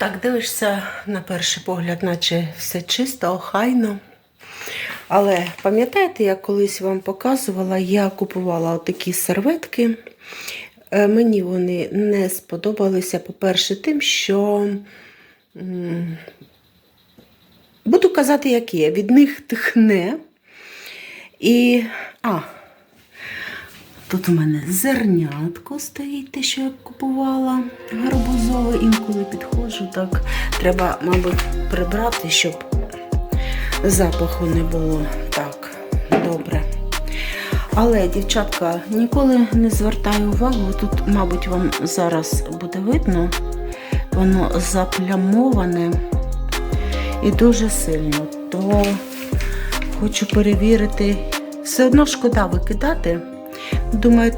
Так, дивишся на перший погляд, наче все чисто, охайно. Але пам'ятаєте, я колись вам показувала, я купувала отакі серветки. Е, Мені вони не сподобалися, по-перше, тим, що буду казати, як є, від них тхне. І. А, Тут у мене зернятко стоїть, те, що я купувала гарбузове. Інколи підходжу, так треба, мабуть, прибрати, щоб запаху не було. Так, добре. Але, дівчатка, ніколи не звертаю увагу. Тут, мабуть, вам зараз буде видно, воно заплямоване і дуже сильно. То хочу перевірити. Все одно шкода викидати. Думаю,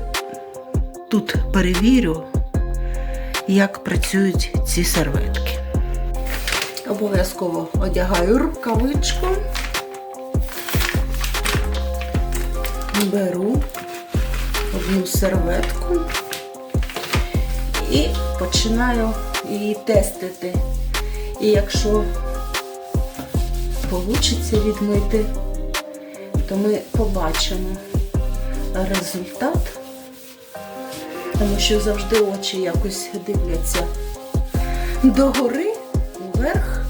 тут перевірю, як працюють ці серветки. Обов'язково одягаю рукавичку, беру одну серветку і починаю її тестити. І якщо вийде відмити, то ми побачимо результат, тому що завжди очі якось дивляться догори, вверх.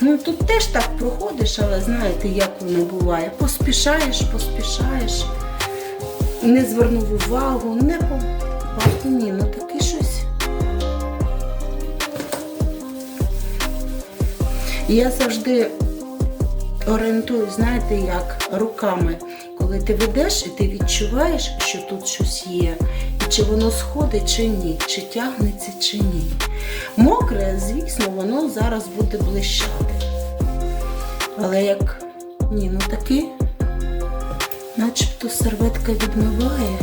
Ну, тут теж так проходиш, але знаєте, як воно буває. Поспішаєш, поспішаєш, не звернув увагу, не побачив. Ні, ну таке щось. Я завжди орієнтую, знаєте, як руками. Коли ти ведеш і ти відчуваєш, що тут щось є, і чи воно сходить, чи ні, чи тягнеться, чи ні. Мокре, звісно, воно зараз буде блищати. Але як ні, ну таки, начебто серветка відмиває.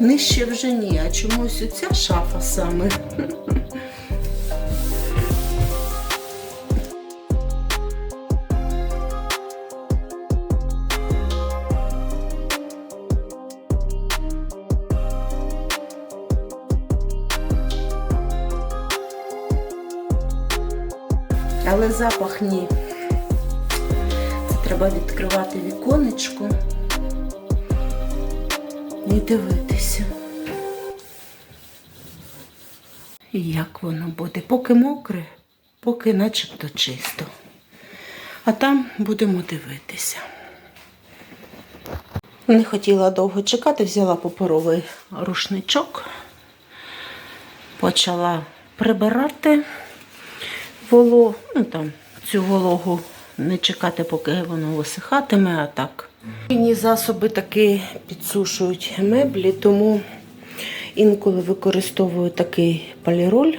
Нижче вже ні, а чомусь оця шафа саме. запах ні. Треба відкривати віконечко і дивитися. Як воно буде? Поки мокре, поки начебто чисто. А там будемо дивитися. Не хотіла довго чекати, взяла паперовий рушничок, почала прибирати вологу, ну там цю вологу не чекати, поки воно висихатиме, а так. Мені засоби таки підсушують меблі, тому інколи використовую такий поліроль.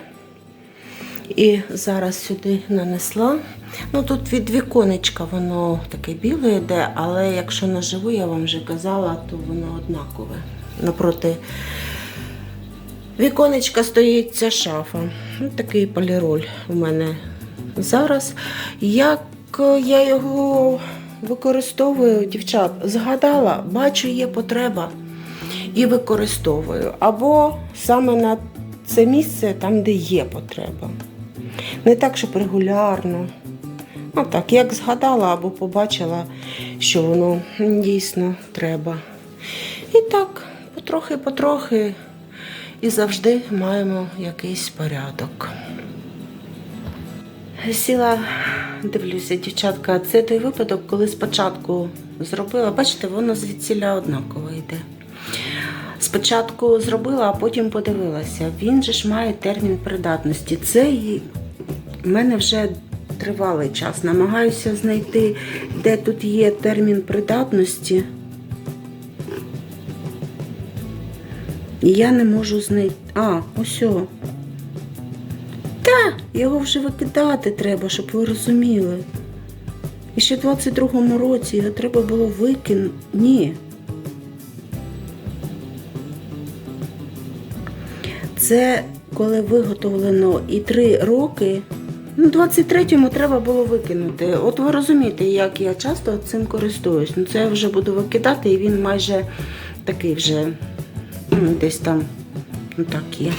І зараз сюди нанесла. Ну тут від віконечка воно таке біле йде, але якщо наживу, я вам вже казала, то воно однакове. Напроти віконечка стоїть ця шафа. Ну, такий поліроль у мене зараз. Як я його використовую, дівчат, згадала, бачу, є потреба і використовую. Або саме на це місце там, де є потреба. Не так, щоб регулярно. А так, як згадала або побачила, що воно дійсно треба. І так, потрохи-потрохи, і завжди маємо якийсь порядок. Сіла, дивлюся, дівчатка, це той випадок, коли спочатку зробила, бачите, воно звідсіля однаково йде. Спочатку зробила, а потім подивилася. Він же ж має термін придатності. Це і в мене вже тривалий час. Намагаюся знайти, де тут є термін придатності. І я не можу знайти. А, ось. Та, його вже викидати треба, щоб ви розуміли. І ще в 22-му році його треба було викинути. Ні. Це коли виготовлено і три роки, Ну, 23-му треба було викинути. От ви розумієте, як я часто цим користуюсь. Ну, це я вже буду викидати, і він майже такий вже ну, десь там ну, так є.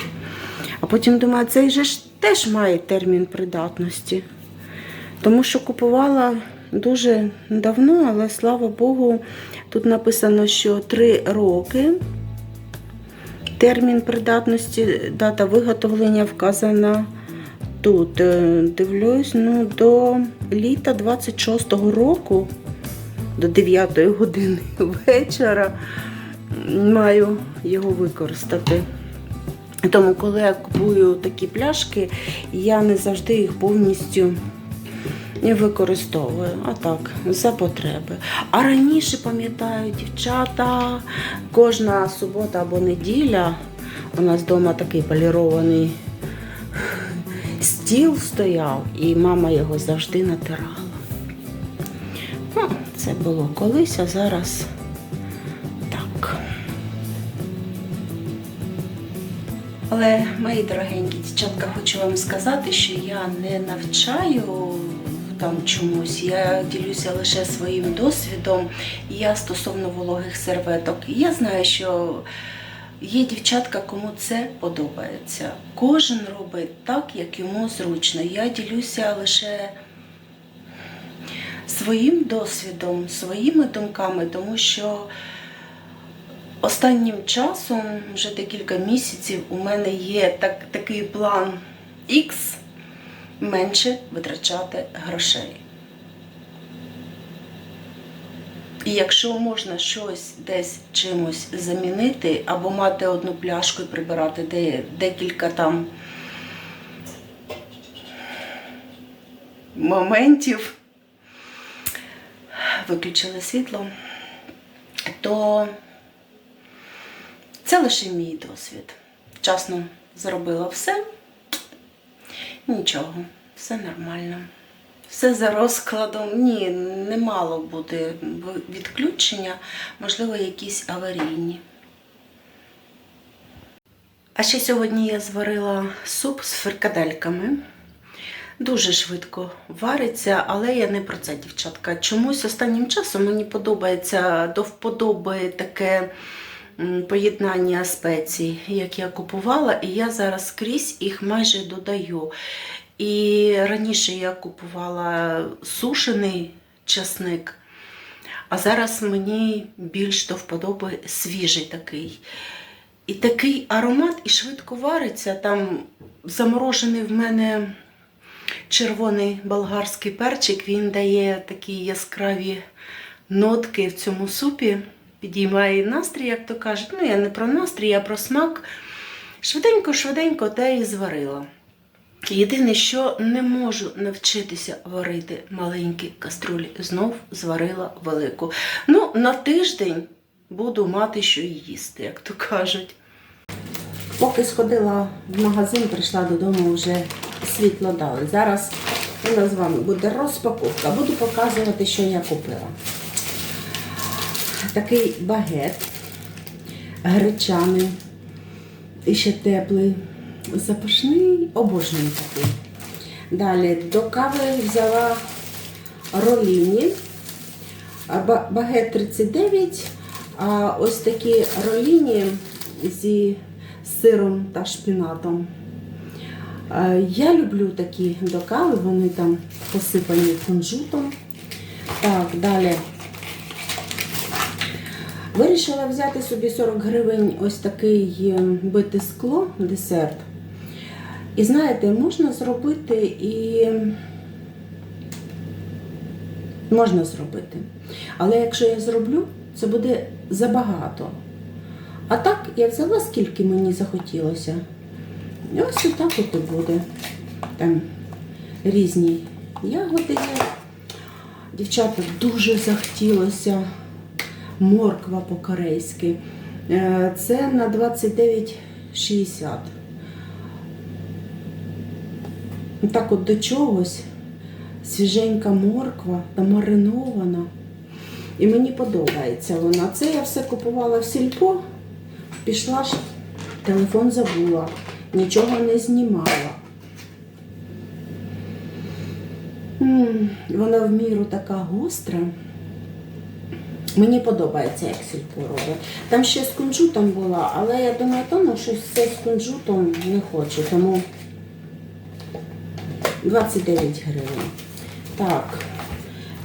А потім думаю, цей же ж теж має термін придатності. Тому що купувала дуже давно, але слава Богу, тут написано, що 3 роки. Термін придатності, дата виготовлення вказана тут. Е, Дивлюсь, ну, до літа 26-го року, до 9 години вечора, маю його використати. Тому, коли я купую такі пляшки, я не завжди їх повністю використовую, а так, за потреби. А раніше, пам'ятаю, дівчата, кожна субота або неділя у нас вдома такий полірований стіл стояв, і мама його завжди натирала. Ну, це було колись, а зараз Але, мої дорогенькі дівчатка, хочу вам сказати, що я не навчаю там чомусь. Я ділюся лише своїм досвідом. Я стосовно вологих серветок. Я знаю, що є дівчатка, кому це подобається. Кожен робить так, як йому зручно. Я ділюся лише своїм досвідом, своїми думками, тому що останнім часом, вже декілька місяців, у мене є так, такий план X менше витрачати грошей. І якщо можна щось десь чимось замінити, або мати одну пляшку і прибирати де, декілька там моментів, виключили світло, то це лише мій досвід. Вчасно зробила все. Нічого, все нормально. Все за розкладом. Ні, не мало бути відключення, можливо, якісь аварійні. А ще сьогодні я зварила суп з фрикадельками. Дуже швидко вариться, але я не про це, дівчатка. Чомусь останнім часом мені подобається до вподоби таке поєднання спецій, як я купувала, і я зараз скрізь їх майже додаю. І раніше я купувала сушений часник, а зараз мені більш до вподоби свіжий такий. І такий аромат і швидко вариться. Там заморожений в мене червоний болгарський перчик, він дає такі яскраві нотки в цьому супі, підіймає настрій, як то кажуть. Ну, я не про настрій, а про смак. Швиденько-швиденько те і зварила. Єдине, що не можу навчитися варити маленькі каструлі. Знов зварила велику. Ну, на тиждень буду мати що їсти, як то кажуть. Поки сходила в магазин, прийшла додому, вже світло дали. Зараз у нас з вами буде розпаковка. Буду показувати, що я купила. Такий багет гречаний, і ще теплий, запашний, обожнюю такий. Далі до кави взяла роліні, багет 39, а ось такі роліні зі сиром та шпінатом. Е, Я люблю такі до кави, вони там посипані кунжутом. Так, далі. Вирішила взяти собі 40 гривень ось такий е, бите скло, десерт. І знаєте, можна зробити і можна зробити. Але якщо я зроблю, це буде забагато. А так, я взяла скільки мені захотілося. Ось отак от і буде. Там різні ягоди є. Дівчата дуже захотілося морква по-корейськи. Е, Це на 29,60. Так от до чогось свіженька морква та маринована. І мені подобається вона. Це я все купувала в сільпо, пішла ж, телефон забула, нічого не знімала. М, Вона в міру така гостра. Мені подобається, як сільпо робить. Там ще з кунжутом була, але я думаю, тому що все з кунжутом не хочу, тому 29 гривень. Так,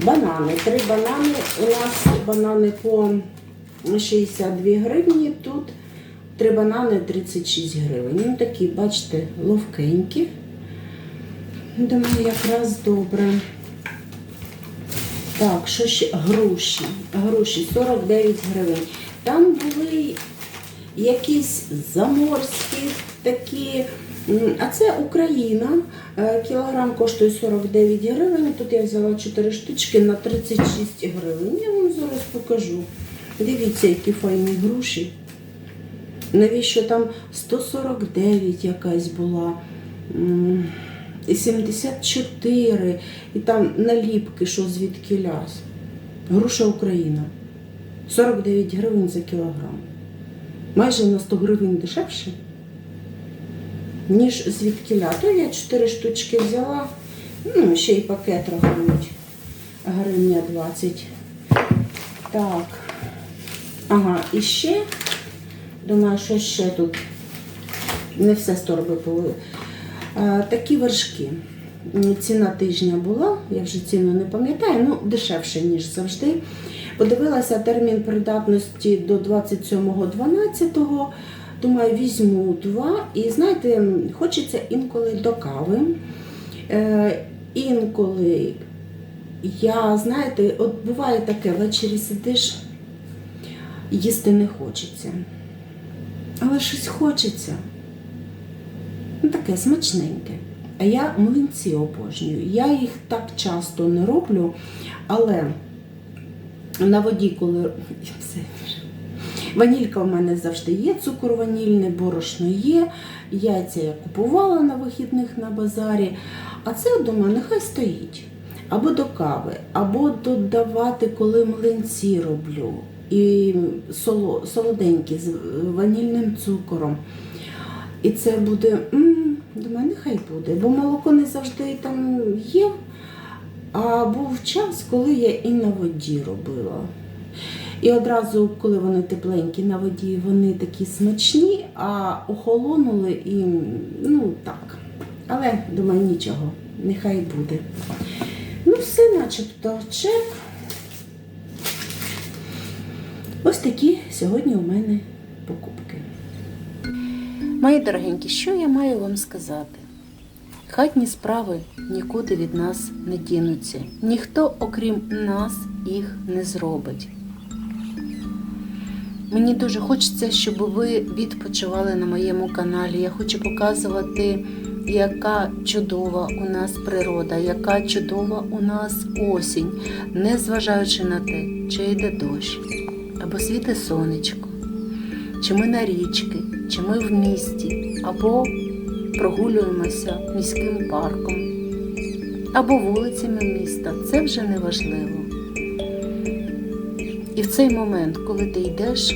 банани. Три банани. У нас банани по 62 гривні. Тут три банани 36 гривень. Ну такі, бачите, ловкенькі. Думаю, якраз добре. Так, що ще? Груші. Груші 49 гривень. Там були якісь заморські такі. А це Україна. Е, Кілограм коштує 49 гривень. Тут я взяла 4 штучки на 36 гривень. Я вам зараз покажу. Дивіться, які файні груші. Навіщо там 149 якась була? М, і 74, і там наліпки, що звідки ляс. Груша Україна. 49 гривень за кілограм. Майже на 100 гривень дешевше, ніж звідкіля. То я 4 штучки взяла, ну, ще й пакет рахують. Гривня 20. Так. Ага, і ще, думаю, що ще тут не все з торби були. Е, Такі вершки. Ціна тижня була, я вже ціну не пам'ятаю, ну дешевше, ніж завжди. Подивилася термін придатності до 27.12. Думаю, візьму два. І знаєте, хочеться інколи до кави. Е, інколи я, знаєте, от буває таке, ввечері сидиш, їсти не хочеться. Але щось хочеться. Ну, таке смачненьке. А я млинці обожнюю. Я їх так часто не роблю, але на воді, коли все. Ванілька в мене завжди є, цукор ванільний, борошно є. Яйця я купувала на вихідних на базарі. А це думаю, нехай стоїть. Або до кави, або додавати, коли млинці роблю. І соло, солоденькі з ванільним цукором. І це буде, м, думаю, нехай буде, бо молоко не завжди там є. А був час, коли я і на воді робила. І одразу, коли вони тепленькі на воді, вони такі смачні, а охолонули і ну так. Але думаю, нічого, нехай буде. Ну, все начебто чек. Ось такі сьогодні у мене. Мої дорогенькі, що я маю вам сказати? Хатні справи нікуди від нас не дінуться. Ніхто, окрім нас, їх не зробить. Мені дуже хочеться, щоб ви відпочивали на моєму каналі. Я хочу показувати, яка чудова у нас природа, яка чудова у нас осінь, незважаючи на те, чи йде дощ, або світе сонечко, чи ми на річки, чи ми в місті, або прогулюємося міським парком, або вулицями міста. Це вже не важливо. І в цей момент, коли ти йдеш,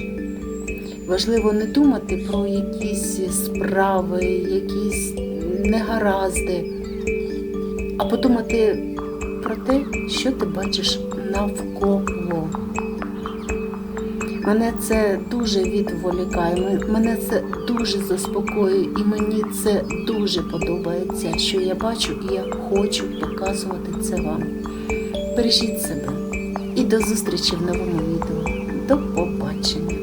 важливо не думати про якісь справи, якісь негаразди, а подумати про те, що ти бачиш навколо. Мене це дуже відволікає, мене це дуже заспокоює, і мені це дуже подобається, що я бачу і я хочу показувати це вам. Бережіть себе і до зустрічі в новому відео. До побачення!